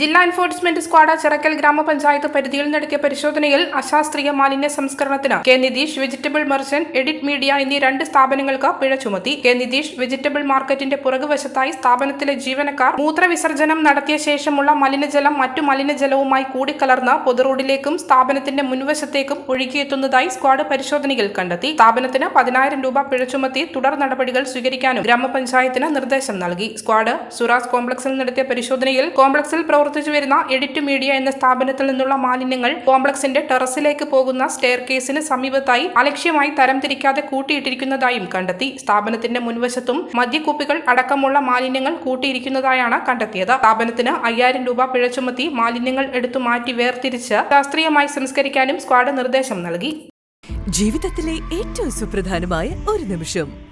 ജില്ലാ enforcement squad Chirakkal ഗ്രാമപഞ്ചായത്ത് പരിധിയിൽ നടത്തിയ പരിശോധനയിൽ അശാസ്ത്രീയ മാലിന്യ സംസ്കരണത്തിന് K Nitish vegetable merchant edit media എന്നീ രണ്ട് സ്ഥാപനങ്ങൾക്ക് പിഴ ചുമത്തി. കെ നിതീഷ് വെജിറ്റബിൾ മാർക്കറ്റിന്റെ പുറകുവശത്തായി സ്ഥാപനത്തിലെ ജീവനക്കാർ മൂത്രവിസർജനം നടത്തിയ ശേഷമുള്ള മലിനജലം മറ്റു മലിനജലവുമായി കൂടിക്കലർന്ന് പൊതുറോഡിലേക്കും സ്ഥാപനത്തിന്റെ മുൻവശത്തേക്കും ഒഴുകിയെത്തുന്നതായി സ്ക്വാഡ് പരിശോധനയിൽ കണ്ടെത്തി. സ്ഥാപനത്തിന് പതിനായിരം രൂപ പിഴ ചുമത്തി തുടർ നടപടികൾ സ്വീകരിക്കാനും ഗ്രാമപഞ്ചായത്തിന് നിർദ്ദേശം നൽകി. സ്ക്വാഡ് സുറാസ് കോംപ്ലക്സിൽ നടത്തിയ പരിശോധനയിൽ കോംപ്ലക്സിൽ വരുന്ന എഡിറ്റ് മീഡിയ എന്ന സ്ഥാപനത്തിൽ നിന്നുള്ള മാലിന്യങ്ങൾ കോംപ്ലക്സിന്റെ ടെറസിലേക്ക് പോകുന്ന സ്റ്റെയർ കേസിന് സമീപത്തായി അലക്ഷ്യമായി തരംതിരിക്കാതെ കൂട്ടിയിട്ടിരിക്കുന്നതായും കണ്ടെത്തി. സ്ഥാപനത്തിന്റെ മുൻവശത്തും മദ്യക്കുപ്പികൾ അടക്കമുള്ള മാലിന്യങ്ങൾ കൂട്ടിയിരിക്കുന്നതായാണ് കണ്ടെത്തിയത്. സ്ഥാപനത്തിന് അയ്യായിരം രൂപ പിഴ ചുമത്തി മാലിന്യങ്ങൾ എടുത്തു മാറ്റി വേർതിരിച്ച് ശാസ്ത്രീയമായി സംസ്കരിക്കാനും സ്ക്വാഡ് നിർദ്ദേശം നൽകി. ജീവിതത്തിലെ ഏറ്റവും സുപ്രധാനമായ ഒരു നിമിഷം.